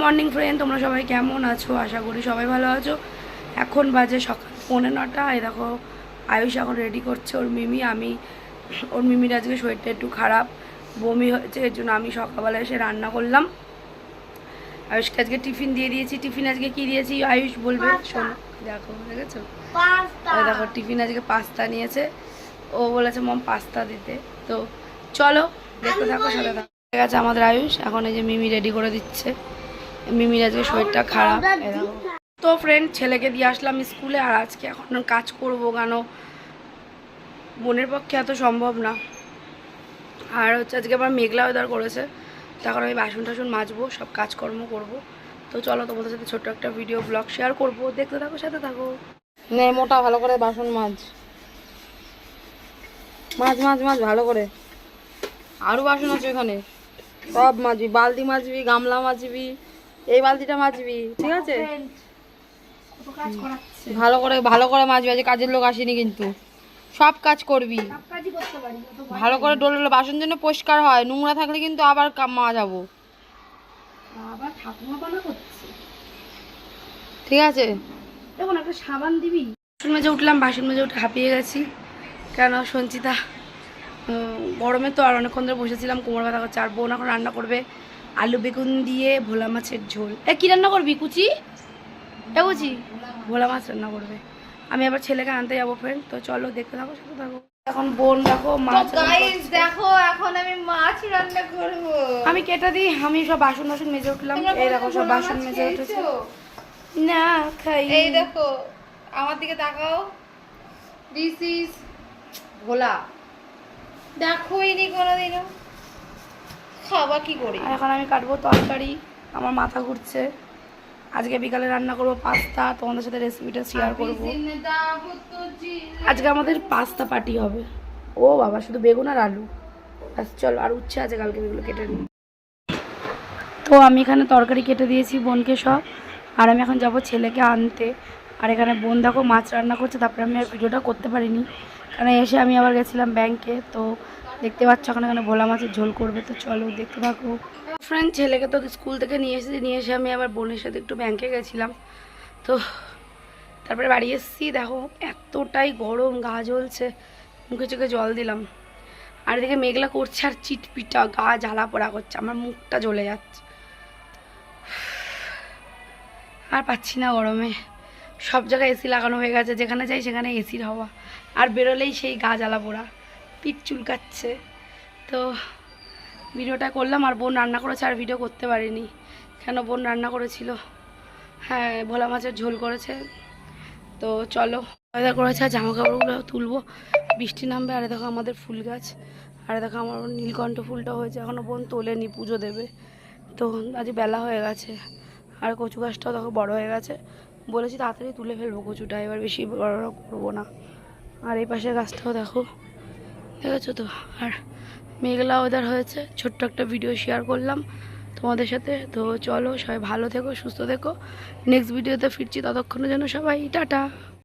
Morning friend তোমরা সবাই কেমন আছো? আশা করি সবাই ভালো আছো। এখন বাজে সকাল পৌনে নটা। এই দেখো আয়ুষ এখন রেডি করছে ওর মিমি। আমি ওর মিমির আজকে শরীরটা একটু খারাপ বমি হয়েছে এর জন্য আমি সকালবেলা এসে রান্না করলাম। আয়ুষকে আজকে টিফিন দিয়ে দিয়েছি। টিফিন আজকে কি দিয়েছি? আয়ুষ বলবে শোনো দেখো দেখেছ? ওই দেখো টিফিন আজকে পাস্তা নিয়েছে। ও বলেছে মম পাস্তা দিতে। তো চলো দেখতে থাকো সাথে থাকো। ঠিক আছে আমাদের আয়ুষ। এখন এই যে মিমি রেডি করে দিচ্ছে। মিমির আজকে শরীরটা খারাপ। তো ফ্রেন্ড ছেলেকে দিয়ে আসলাম স্কুলে আর আজকে এখন কাজ করব কেন? বোনের পক্ষে এত সম্ভব না। আর হচ্ছে আজকে আবার মেঘলা ওয়েদার করেছে তখন আমি বাসন টাসন মাজবো, সব কাজকর্ম করব। তো চলো তোমাদের সাথে ছোট্ট একটা ভিডিও ব্লগ শেয়ার করব। দেখতে থাকো, সাথে থাকো। নে, মোটা ভালো করে বাসন মাছ মাছ মাছ মাছ ভালো করে। আরও বাসন আছে ওখানে সব মাজবি বালতি মাজবি, গামলা মাজবি। এই বালতিটা মাজবি ঠিক আছে? ভালো করে ভালো করে মাজবি আজ কাজের লোক আসেনি কিন্তু। সব কাজ করবি। ভালো করে ডলে বাসন যেন পরিষ্কার হয় নোংরা থাকলে কিন্তু আবার বানা করছে। ঠিক আছে? দেখুন একটা সাবান দিবি। বাসন মেজে উঠলাম বাসন মেজে উঠে হাঁপিয়ে গেছি। কেন সঞ্চিতা? গরমে তো আর অনেকক্ষণ ধরে বসেছিলাম কোমর ব্যথা করছে আর বোন এখন রান্না করবে। আলু বেগুন দিয়ে ভোলা মাছের ঝোল। এ কী রান্না করবি কুচি? এ কুচি? ভোলা মাছ রান্না করবে। আমি আবার ছেলেকে আনতে যাব ফ্রেন্ড তো চলো দেখতে থাকো সাথে থাকো। এখন বোন দেখো মাছ দেখো এখন আমি মাছ রান্না করব। আমি কেটে দিই আমি সব বাসন বাসন মেজে উঠলাম। এই দেখো সব বাসন মেজে উঠেছে। না খাই এই দেখো আমার দিকে তাকাও। This is Bhola. দেখোই নি কোনোদিনও। খাবা কি করে? এখন আমি কাটবো তরকারি আমার মাথা ঘুরছে। আজকে বিকালে রান্না করব পাস্তা তোমাদের সাথে রেসিপিটা শেয়ার করব। আজকে আমাদের পাস্তা পার্টি হবে। ও বাবা শুধু বেগুন আর আলু। আচ্ছা চলো আর উচ্ছে আছে কালকে এগুলো কেটে নিই তো আমি এখানে তরকারি কেটে দিয়েছি বোনকে সব। আর আমি এখন যাব ছেলেকে আনতে। আর এখানে বোন দেখো মাছ রান্না করছে, তারপরে আমি আর ভিডিওটা করতে পারিনি। কারণ এসে আমি আবার গেছিলাম ব্যাংকে তো দেখতে পাচ্ছ ওখানে এখানে ভোলা মাছের ঝোল করবে, তো চলো দেখতে থাকো। ফ্রেন্ড ছেলেকে তো স্কুল থেকে নিয়ে এসেছি নিয়ে এসে আমি আবার বোনের সাথে একটু ব্যাংকে গেছিলাম। তো তারপরে বাড়ি এসেছি, দেখো এতটাই গরম, গা জ্বলছে, মুখে চোখে জল দিলাম। আর এদিকে মেঘলা করছে আর চিটপিটা, গা জ্বালা পোড়া করছে, আমার মুখটা জ্বলে যাচ্ছে। আর পাচ্ছি না গরমে। সব জায়গায় এসি লাগানো হয়ে গেছে, যেখানে যাই সেখানে এসির হাওয়া। আর বেরোলেই সেই গা জ্বালা পোড়া, পিঠ চুলকাচ্ছে। তো ভিডিওটা করলাম, আর বোন রান্না করেছে, আর ভিডিও করতে পারিনি। কেন বোন রান্না করেছিল? হ্যাঁ ভোলা মাছের ঝোল করেছে। তো চলো ওয়েদার করেছে, আর জামা কাপড়গুলো তুলবো। বৃষ্টি নামবে, আরে দেখো আমাদের ফুল গাছ। আর দেখো আমার নীলকণ্ঠ ফুলটা হয়েছে এখনও বোন তোলেনি, পুজো দেবে। তো আজ বেলা হয়ে গেছে, আর কচু গাছটাও দেখো বড় হয়ে গেছে। বলেছি তাড়াতাড়ি তুলে ফেলব কচুটা এবার বেশি বড় করব না। আর এই পাশের গাছটাও দেখো, দেখেছ তো? আর মেঘলা ওদার হয়েছে, ছোট্ট একটা ভিডিও শেয়ার করলাম তোমাদের সাথে। তো চলো সবাই ভালো থেকো, সুস্থ থেকো। নেক্সট ভিডিওতে ফিরছি ততক্ষণের জন্য সবাই, টাটা।